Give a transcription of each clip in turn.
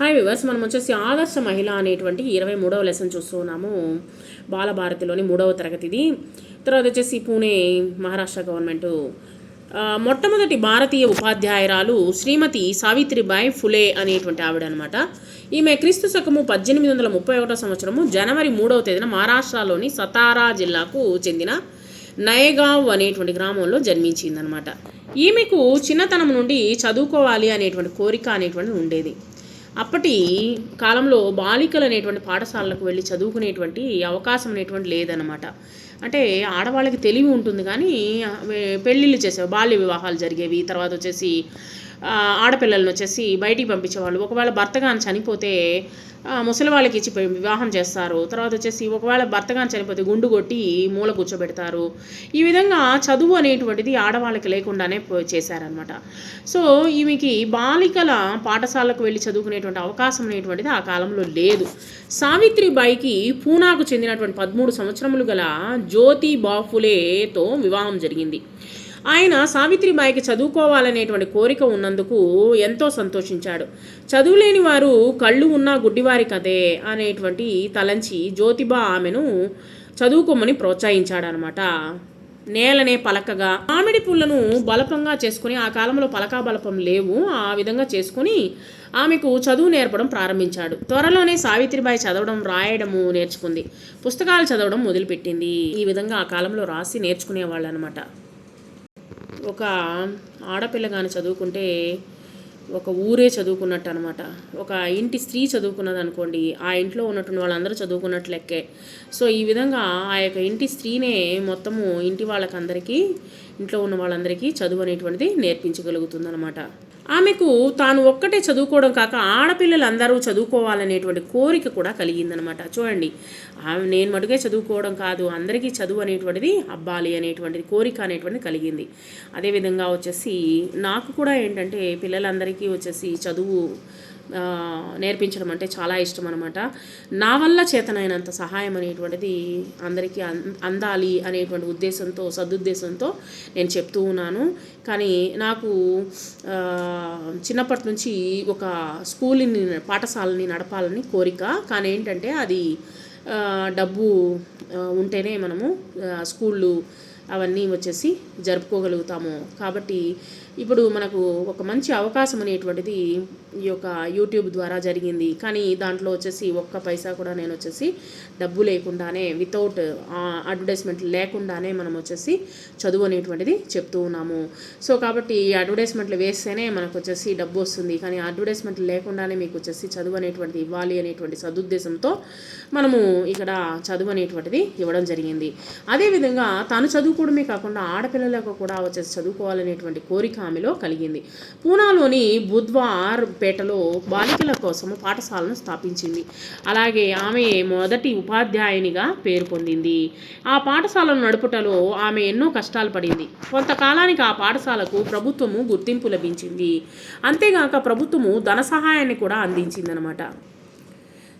Hi viewers మనం వచ్చేసి ఆదర్శ మహిళ అనేటువంటి ఇరవై మూడవ లెసన్ చూస్తున్నాము. బాలభారతిలోని మూడవ తరగతిది. తర్వాత వచ్చేసి పూణే మహారాష్ట్ర గవర్నమెంట్ మొట్టమొదటి భారతీయ ఉపాధ్యాయురాలు శ్రీమతి సావిత్రిబాయి ఫులే అనేటువంటి ఆవిడ అనమాట ఈమె క్రీస్తు శకము పద్దెనిమిది వందల ముప్పై ఒకటో సంవత్సరము జనవరి మూడవ తేదీన మహారాష్ట్రలోని సతారా జిల్లాకు చెందిన నయగావ్ అనేటువంటి గ్రామంలో జన్మించిందనమాట ఈమెకు చిన్నతనం నుండి చదువుకోవాలి అనేటువంటి కోరిక అనేటువంటిది ఉండేది. అప్పటి కాలంలో బాలికలు అనేటువంటి పాఠశాలలకు వెళ్ళి చదువుకునేటువంటి అవకాశం అనేటువంటి లేదనమాట అంటే ఆడవాళ్ళకి తెలివి ఉంటుంది కానీ పెళ్ళిళ్ళు చేసేవారు బాల్య వివాహాలు జరిగేవి తర్వాత వచ్చేసి ఆడపిల్లలను వచ్చేసి బయటికి పంపించేవాళ్ళు. ఒకవేళ భర్త కానీ చనిపోతే ముసలి వాళ్ళకి ఇచ్చి వివాహం చేస్తారు. తర్వాత వచ్చేసి ఒకవేళ భర్త కానీ చనిపోతే గుండు కొట్టి మూల కూర్చోబెడతారు. ఈ విధంగా చదువు అనేటువంటిది ఆడవాళ్ళకి లేకుండానే చేశారనమాట సో ఈమెకి బాలికల పాఠశాలకు వెళ్ళి చదువుకునేటువంటి అవకాశం అనేటువంటిది ఆ కాలంలో లేదు. సావిత్రిబాయికి పూనాకు చెందినటువంటి పదమూడు సంవత్సరములు గల జ్యోతి బాఫులేతో వివాహం జరిగింది. ఆయన సావిత్రిబాయికి చదువుకోవాలనేటువంటి కోరిక ఉన్నందుకు ఎంతో సంతోషించాడు. చదువులేని వారు కళ్ళు ఉన్న గుడ్డివారి కదే అనేటువంటి తలంచి జ్యోతిబా ఆమెను చదువుకోమని ప్రోత్సహించాడనమాట. నేలనే పలకగా మామిడి పుల్లను బలపంగా చేసుకుని ఆ కాలంలో పలకా బలపం లేవు. ఆ విధంగా చేసుకుని ఆమెకు చదువు నేర్పడం ప్రారంభించాడు. త్వరలోనే సావిత్రిబాయి చదవడం రాయడము నేర్చుకుంది. పుస్తకాలు చదవడం మొదలుపెట్టింది. ఈ విధంగా ఆ కాలంలో రాసి నేర్చుకునేవాళ్ళు అనమాట ఒక ఆడపిల్ల కానీ చదువుకుంటే ఒక ఊరే చదువుకున్నట్టు అనమాట ఒక ఇంటి స్త్రీ చదువుకున్నది అనుకోండి ఆ ఇంట్లో ఉన్నటువంటి వాళ్ళందరూ చదువుకున్నట్టు లెక్కే. సో ఈ విధంగా ఆ యొక్క ఇంటి స్త్రీనే మొత్తము ఇంటి వాళ్ళకందరికీ ఇంట్లో ఉన్న వాళ్ళందరికీ చదువు అనేటువంటిది నేర్పించగలుగుతుందనమాట. ఆమెకు తాను ఒక్కటే చదువుకోవడం కాక ఆడపిల్లలందరూ చదువుకోవాలనేటువంటి కోరిక కూడా కలిగిందనమాట. చూడండి ఆమె నేను మటుకే చదువుకోవడం కాదు అందరికీ చదువు అనేటువంటిది అబ్బాలి అనేటువంటిది కోరిక అనేటువంటిది కలిగింది. అదేవిధంగా వచ్చేసి నాకు కూడా ఏంటంటే పిల్లలందరికీ వచ్చేసి చదువు నేర్పించడం అంటే చాలా ఇష్టం అనమాట నా వల్ల చేతనైనంత సహాయం అనేటువంటిది అందరికీ అందాలి అనేటువంటి ఉద్దేశంతో సదుద్దేశంతో నేను చెప్తూ ఉన్నాను. కానీ నాకు చిన్నప్పటి నుంచి ఒక స్కూల్ని పాఠశాలని నడపాలని కోరిక. కానీ ఏంటంటే అది డబ్బు ఉంటేనే మనము స్కూళ్ళు అవన్నీ వచ్చేసి జరుపుకోగలుగుతాము. కాబట్టి ఇప్పుడు మనకు ఒక మంచి అవకాశం అనేటువంటిది ఈ యొక్క యూట్యూబ్ ద్వారా జరిగింది. కానీ దాంట్లో వచ్చేసి ఒక్క పైసా కూడా నేను వచ్చేసి డబ్బు లేకుండానే వితౌట్ అడ్వర్టైజ్మెంట్ లేకుండానే మనం వచ్చేసి చదువు అనేటువంటిది చెప్తూ ఉన్నాము. సో కాబట్టి ఈ అడ్వర్టైజ్మెంట్లు వేస్తేనే మనకు వచ్చేసి డబ్బు వస్తుంది. కానీ అడ్వర్టైజ్మెంట్ లేకుండానే మీకు వచ్చేసి చదువు అనేటువంటిది ఇవ్వాలి అనేటువంటి సదుద్దేశంతో మనము ఇక్కడ చదువు అనేటువంటిది ఇవ్వడం జరిగింది. అదేవిధంగా తాను చదువుకోవడమే కాకుండా ఆడపిల్లలకు కూడా వచ్చేసి చదువుకోవాలనేటువంటి కోరిక ఆమెలో కలిగింది. పూనాలోని బుధ్వార్ పేటలో బాలికల కోసం పాఠశాలను స్థాపించింది. అలాగే ఆమె మొదటి ఉపాధ్యాయునిగా పేరు పొందింది. ఆ పాఠశాలను నడుపుటలో ఆమె ఎన్నో కష్టాలు పడింది. కొంతకాలానికి ఆ పాఠశాలకు ప్రభుత్వము గుర్తింపు లభించింది. అంతేగాక ప్రభుత్వము ధన సహాయాన్ని కూడా అందించిందనమాట.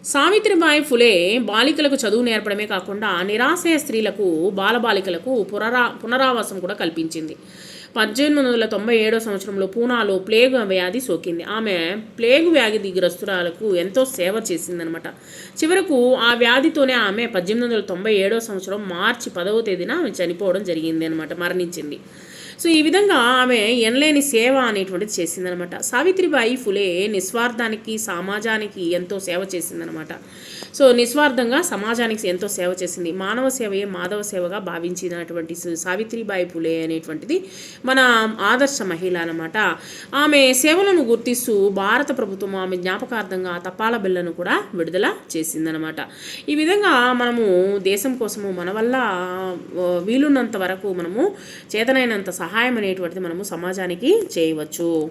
సావిత్రిబాయి ఫులే బాలికలకు చదువు నేర్పడమే కాకుండా నిరాశయ స్త్రీలకు బాలబాలికలకు పునరా పునరావాసం కూడా కల్పించింది. పద్దెనిమిది వందల తొంభై ఏడో సంవత్సరంలో పూనాలో ప్లేగు వ్యాధి సోకింది. ఆమె ప్లేగు వ్యాధి గ్రస్తురాలకు ఎంతో సేవ చేసిందనమాట చివరకు ఆ వ్యాధితోనే ఆమె పద్దెనిమిది వందల తొంభై ఏడో సంవత్సరం మార్చి పదవ తేదీన ఆమె చనిపోవడం జరిగింది అనమాట మరణించింది. సో ఈ విధంగా ఆమె ఎనలేని సేవ అనేటువంటిది చేసిందనమాట సావిత్రిబాయి ఫులే నిస్వార్థానికి సమాజానికి ఎంతో సేవ చేసిందనమాట సో నిస్వార్థంగా సమాజానికి ఎంతో సేవ చేసింది. మానవ సేవయే మాధవ సేవగా భావించినటువంటి సావిత్రిబాయి ఫులే అనేటువంటిది మన ఆదర్శ మహిళ అనమాట. ఆమె సేవలను గుర్తిస్తూ భారత ప్రభుత్వం ఆమె జ్ఞాపకార్థంగా తపాల బిల్లను కూడా విడుదల చేసిందనమాట. ఈ విధంగా మనము దేశం కోసము మన వల్ల వీలున్నంత వరకు మనము చేతనైనంత సహాయం అనేటువంటిది మనము సమాజానికి చేయవచ్చు.